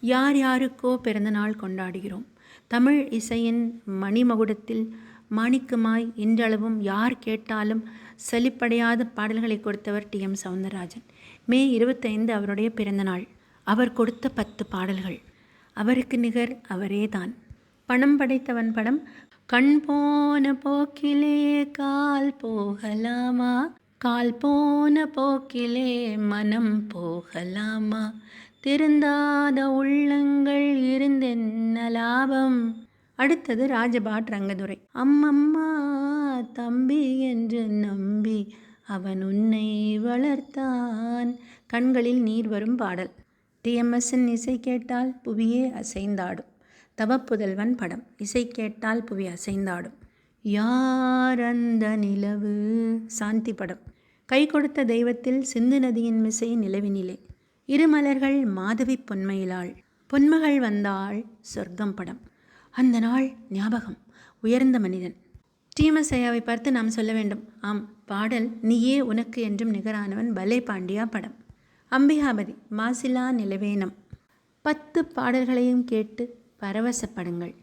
யார் யாருக்கோ பிறந்தநாள் கொண்டாடுகிறோம். தமிழ் இசையின் மணிமகுடத்தில் மாணிக்கமாய் இன்றளவும் யார் கேட்டாலும் சலிப்படையாத பாடல்களை கொடுத்தவர் டி. எம். சவுந்தரராஜன். மே இருபத்தைந்து அவருடைய பிறந்தநாள். அவர் கொடுத்த பத்து பாடல்கள். அவருக்கு நிகர் அவரேதான். பணம் படைத்தவன் படம் கண் போன போக்கிலே கால் போகலாமா? கால் போன போக்கிலே மனம் போகலாமா? திருந்தாத உள்ளங்கள் இருந்தென்ன லாபம்? அடுத்தது ராஜபாட் ரங்கதுரை. அம்மம்மா தம்பி என்று நம்பி அவன் உன்னை வளர்த்தான். கண்களில் நீர் வரும் பாடல். டிஎம்எஸ்ஸின் இசை கேட்டால் புவியே அசைந்தாடும். தவப்புதல்வன் படம். இசை கேட்டால் புவி அசைந்தாடும். யார் அந்த நிலவு சாந்தி படம். கை கொடுத்த தெய்வத்தில் சிந்து நதியின் மிசை நிலவினிலே. இருமலர்கள் மாதவி பொன்மையிலாள். பொன்மகள் வந்தாள் சொர்க்கம் படம். அந்த நாள் ஞாபகம். உயர்ந்த மனிதன். டிஎம்எஸ் ஐயாவை பார்த்து நாம் சொல்ல வேண்டும். ஆம் பாடல் நீயே உனக்கு என்றும் நிகரானவன் பலே பாண்டியா படம். அம்பிகாபதி மாசிலா நிலவேனம் பத்து பாடல்களையும் கேட்டு பரவசப்படுங்கள்.